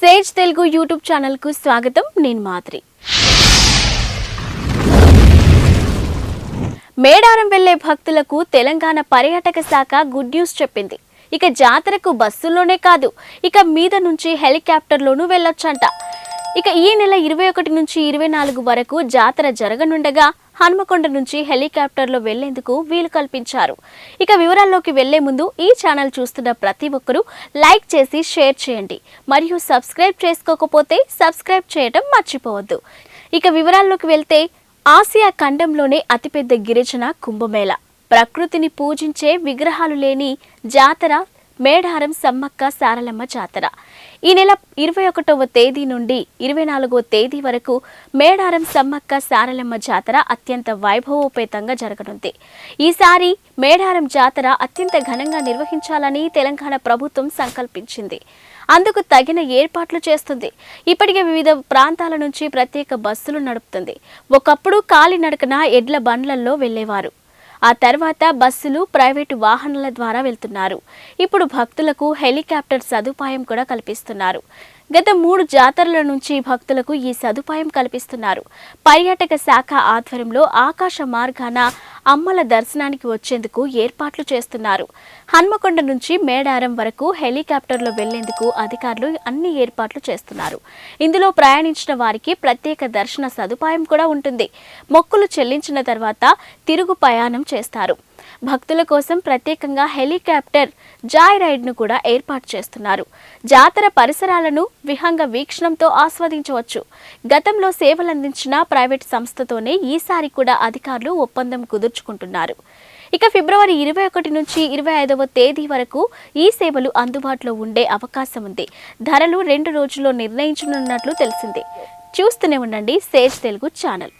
Sage Telugu YouTube ఛానల్కు స్వాగతం. నేను మాధురి. మేడారం వెళ్ళే భక్తులకు తెలంగాణ పర్యాటక శాఖ గుడ్ న్యూస్ చెప్పింది. ఇక జాతరకు బస్సుల్లోనే కాదు ఇక మీద నుంచి హెలికాప్టర్లోనూ వెళ్ళొచ్చంట. ఇక ఈ నెల ఇరవై ఒకటి నుంచి ఇరవై నాలుగు వరకు జాతర జరగనుండగా హనుమకొండ నుంచి హెలికాప్టర్లో వెళ్ళేందుకు వీలు కల్పించారు. ఇక వివరాల్లోకి వెళ్ళే ముందు ఈ ఛానల్ చూస్తున్న ప్రతి ఒక్కరూ లైక్ చేసి షేర్ చేయండి. మరియు సబ్స్క్రైబ్ చేసుకోకపోతే సబ్స్క్రైబ్ చేయడం మర్చిపోవద్దు. ఇక వివరాల్లోకి వెళ్తే ఆసియా ఖండంలోనే అతిపెద్ద గిరిజన కుంభమేళ. ప్రకృతిని పూజించే విగ్రహాలు లేని జాతర మేడారం సమ్మక్క సారలమ్మ జాతర. ఈ నెల ఇరవై ఒకటవ తేదీ నుండి ఇరవై నాలుగవ తేదీ వరకు మేడారం సమ్మక్క సారలమ్మ జాతర అత్యంత వైభవోపేతంగా జరగనుంది. ఈసారి మేడారం జాతర అత్యంత ఘనంగా నిర్వహించాలని తెలంగాణ ప్రభుత్వం సంకల్పించింది. అందుకు తగిన ఏర్పాట్లు చేస్తుంది. ఇప్పటికే వివిధ ప్రాంతాల నుంచి ప్రత్యేక బస్సులు నడుపుతుంది. ఒకప్పుడు కాలినడకన ఎడ్ల బండ్లల్లో వెళ్ళేవారు ఆ తర్వాత బస్సులు ప్రైవేటు వాహనాల ద్వారా వెళ్తున్నారు. ఇప్పుడు భక్తులకు హెలికాప్టర్ సదుపాయం కూడా కల్పిస్తున్నారు. గత మూడు జాతరల నుంచి భక్తులకు ఈ సదుపాయం కల్పిస్తున్నారు. పర్యాటక శాఖ ఆధ్వర్యంలో ఆకాశ మార్గాన అమ్మల దర్శనానికి వచ్చేందుకు ఏర్పాట్లు చేస్తున్నారు. హన్మకొండ నుంచి మేడారం వరకు హెలికాప్టర్లో వెళ్ళేందుకు అధికారులు అన్ని ఏర్పాట్లు చేస్తున్నారు. ఇందులో ప్రయాణించిన వారికి ప్రత్యేక దర్శన సదుపాయం కూడా ఉంటుంది. మొక్కులు చెల్లించిన తర్వాత తిరుగు ప్రయాణం చేస్తారు. భక్తుల కోసం ప్రత్యేకంగా హెలికాప్టర్ జాయ్ రైడ్ను కూడా ఏర్పాటు చేస్తున్నారు. జాతర పరిసరాలను విహంగ వీక్షణంతో ఆస్వాదించవచ్చు. గతంలో సేవలందించిన ప్రైవేట్ సంస్థతోనే ఈసారి కూడా అధికారులు ఒప్పందం కుదుర్చుకుంటున్నారు. ఇక ఫిబ్రవరి ఇరవై ఒకటి నుంచి ఇరవై ఐదవ తేదీ వరకు ఈ సేవలు అందుబాటులో ఉండే అవకాశం ఉంది. ధరలు రెండు రోజుల్లో నిర్ణయించనున్నట్లు తెలిసింది. చూస్తూనే ఉండండి సేజ్ తెలుగు ఛానల్.